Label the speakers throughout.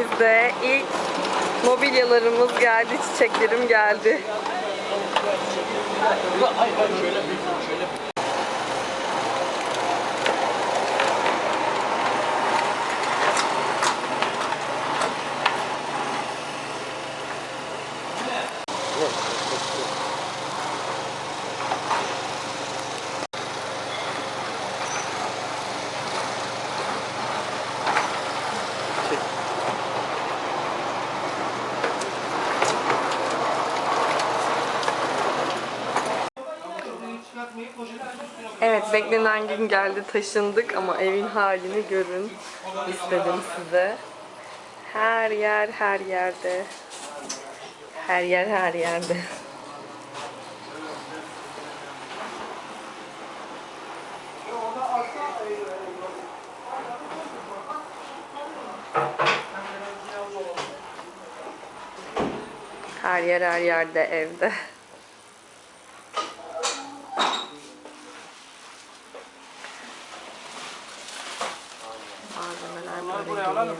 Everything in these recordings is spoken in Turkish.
Speaker 1: evimizde ilk mobilyalarımız geldi, çiçeklerim geldi. Evet, beklenen gün geldi, taşındık ama evin halini görün istedim size. Her yer her yerde. Her yer her yerde. Her yer her yerde evde. Malzemeler böyle geliyor.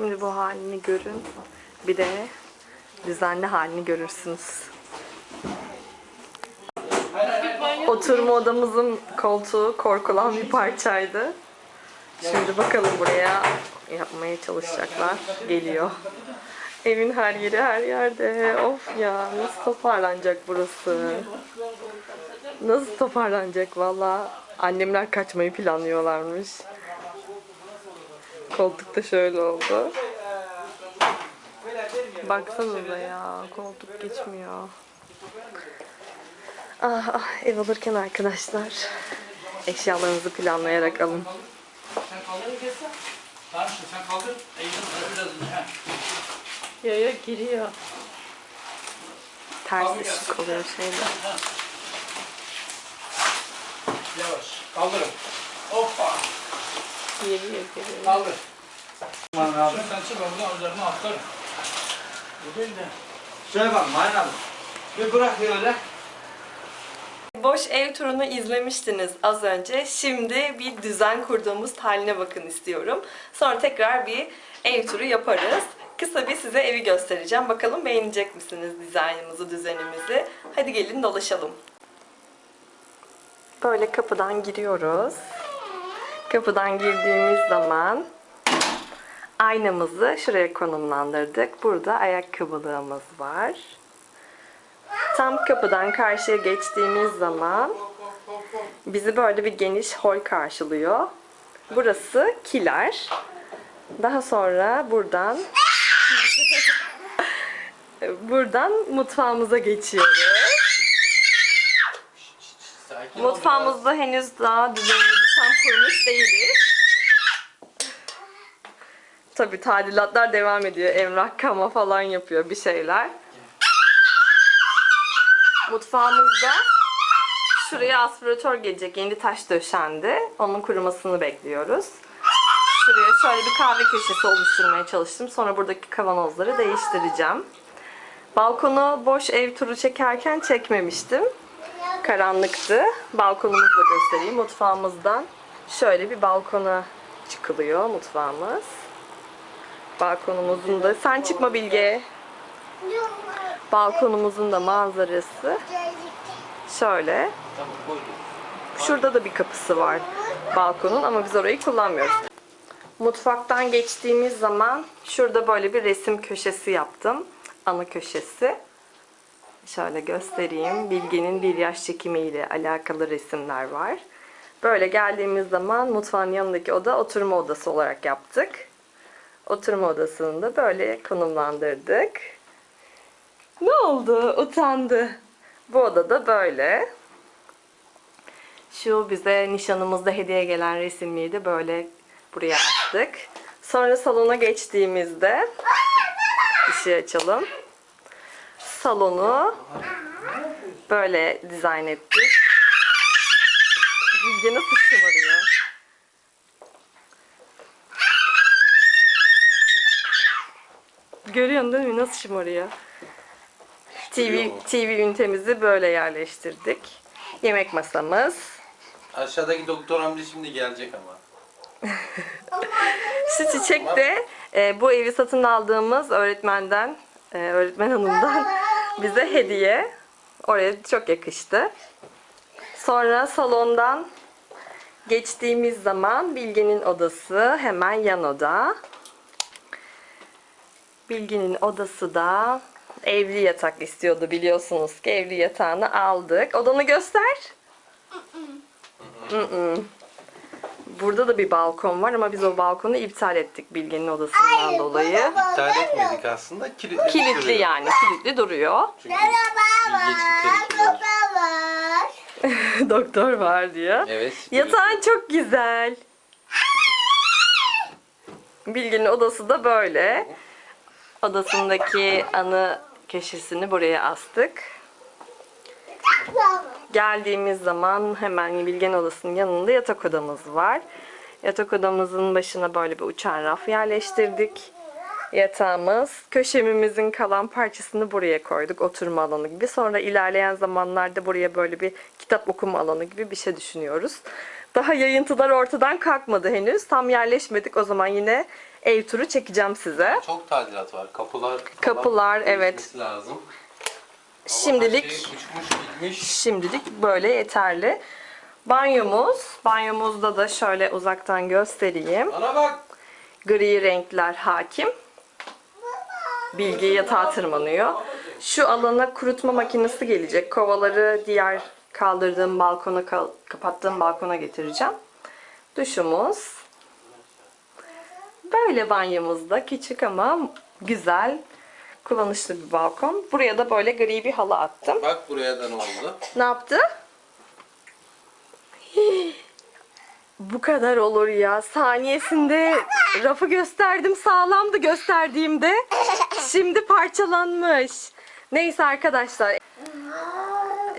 Speaker 1: Şimdi bu halini görün. Bir de düzenli halini görürsünüz. Oturma odamızın koltuğu korkulan bir parçaydı. Şimdi bakalım buraya yapmaya çalışacaklar. Geliyor. Evin her yeri her yerde. Of ya nasıl toparlanacak burası? Nasıl toparlanacak valla. Annemler kaçmayı planlıyorlarmış. Koltuk da şöyle oldu. Baksanıza ya koltuk geçmiyor. Ah, ah ev alırken arkadaşlar eşyalarınızı planlayarak alın.
Speaker 2: Sen kaldır sen kaldır.
Speaker 1: Ya ya giriyor. Ters ışık oluyor şeyde.
Speaker 2: Yavaş. Kaldırın. Hoppa. Kaldır. Aman abi. Sen çık oradan üzerine atlar. Bu değil de.
Speaker 3: Şöyle bak Mayın abi. Bir bırak öyle.
Speaker 1: Boş ev turunu izlemiştiniz az önce. Şimdi bir düzen kurduğumuz haline bakın istiyorum. Sonra tekrar bir ev turu yaparız. Kısa bir size evi göstereceğim. Bakalım beğenecek misiniz dizaynımızı, düzenimizi? Hadi gelin dolaşalım. Böyle kapıdan giriyoruz. Kapıdan girdiğimiz zaman aynamızı şuraya konumlandırdık. Burada ayakkabılığımız var. Tam kapıdan karşıya geçtiğimiz zaman bizi böyle bir geniş hol karşılıyor. Burası kiler. Daha sonra buradan buradan mutfağımıza geçiyoruz. Mutfağımızda henüz daha düzenimizi tam kurmuş değiliz. Tabi tadilatlar devam ediyor. Emrah kama falan yapıyor bir şeyler. Mutfağımızda şuraya aspiratör gelecek. Yeni taş döşendi. Onun kurumasını bekliyoruz. Şuraya şöyle bir kahve köşesi oluşturmaya çalıştım. Sonra buradaki kavanozları değiştireceğim. Balkonu boş ev turu çekerken çekmemiştim karanlıktı. Balkonumuzu da göstereyim. Mutfağımızdan şöyle bir balkona çıkılıyor mutfağımız. Balkonumuzun da sen çıkma Bilge. Balkonumuzun da manzarası şöyle. Şurada da bir kapısı var balkonun ama biz orayı kullanmıyoruz. Mutfaktan geçtiğimiz zaman şurada böyle bir resim köşesi yaptım. Ana köşesi. Şöyle göstereyim. Bilge'nin bir yaş çekimiyle alakalı resimler var. Böyle geldiğimiz zaman mutfağın yanındaki oda oturma odası olarak yaptık. Oturma odasını da böyle konumlandırdık. Ne oldu? Utandı. Bu odada böyle. Şu bize nişanımızda hediye gelen resimliği de böyle buraya astık. Sonra salona geçtiğimizde ışığı açalım. Salonu böyle dizayn ettik. Bilge nasıl şımarıyor? Görüyorsun değil mi? Nasıl şımarıyor? TV, TV ünitemizi böyle yerleştirdik. Yemek masamız.
Speaker 3: Aşağıdaki doktor amca şimdi gelecek ama.
Speaker 1: Şu çiçek de e, bu evi satın aldığımız öğretmenden, e, öğretmen hanımdan bize hediye. Oraya çok yakıştı. Sonra salondan geçtiğimiz zaman Bilge'nin odası hemen yan oda. Bilge'nin odası da evli yatak istiyordu biliyorsunuz ki evli yatağını aldık. Odanı göster. Mm-mm. Burada da bir balkon var ama biz o balkonu iptal ettik Bilge'nin odasından dolayı.
Speaker 3: İptal etmedik aslında. Kilitli,
Speaker 1: Kilitli
Speaker 3: duruyor.
Speaker 1: yani, kilitli duruyor.
Speaker 3: Çünkü bilgi için tehlikeli olur.
Speaker 1: Doktor var diyor.
Speaker 3: Evet.
Speaker 1: Yatağın çok güzel. Bilge'nin odası da böyle. Odasındaki anı köşesini buraya astık. Geldiğimiz zaman hemen Bilge'nin odasının yanında yatak odamız var. Yatak odamızın başına böyle bir uçan raf yerleştirdik. Yatağımız, köşemimizin kalan parçasını buraya koyduk oturma alanı gibi. Sonra ilerleyen zamanlarda buraya böyle bir kitap okuma alanı gibi bir şey düşünüyoruz. Daha yayıntılar ortadan kalkmadı henüz. Tam yerleşmedik. O zaman yine ev turu çekeceğim size.
Speaker 3: Çok tadilat var. Kapılar falan
Speaker 1: Kapılar, evet.
Speaker 3: değişmesi lazım.
Speaker 1: Şimdilik. Şimdilik böyle yeterli. Banyomuz. Banyomuzda da şöyle uzaktan göstereyim.
Speaker 3: Bak.
Speaker 1: Gri renkler hakim. Bilge yatağa tırmanıyor. Şu alana kurutma makinesi gelecek. Kovaları diğer kaldırdığım balkona, kapattığım balkona getireceğim. Duşumuz. Böyle banyomuzda küçük ama güzel, kullanışlı bir balkon. Buraya da böyle gri bir halı attım.
Speaker 3: Bak buraya da ne oldu?
Speaker 1: Ne yaptı? Bu kadar olur ya. Saniyesinde rafı gösterdim sağlamdı gösterdiğimde. Şimdi parçalanmış. Neyse arkadaşlar.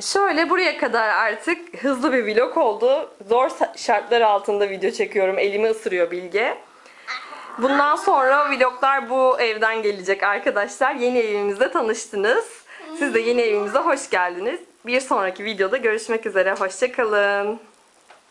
Speaker 1: Şöyle buraya kadar artık hızlı bir vlog oldu. Zor şartlar altında video çekiyorum. Elimi ısırıyor Bilge. Bundan sonra vloglar bu evden gelecek arkadaşlar. Yeni evimizde tanıştınız. Siz de yeni evimize hoş geldiniz. Bir sonraki videoda görüşmek üzere. Hoşçakalın.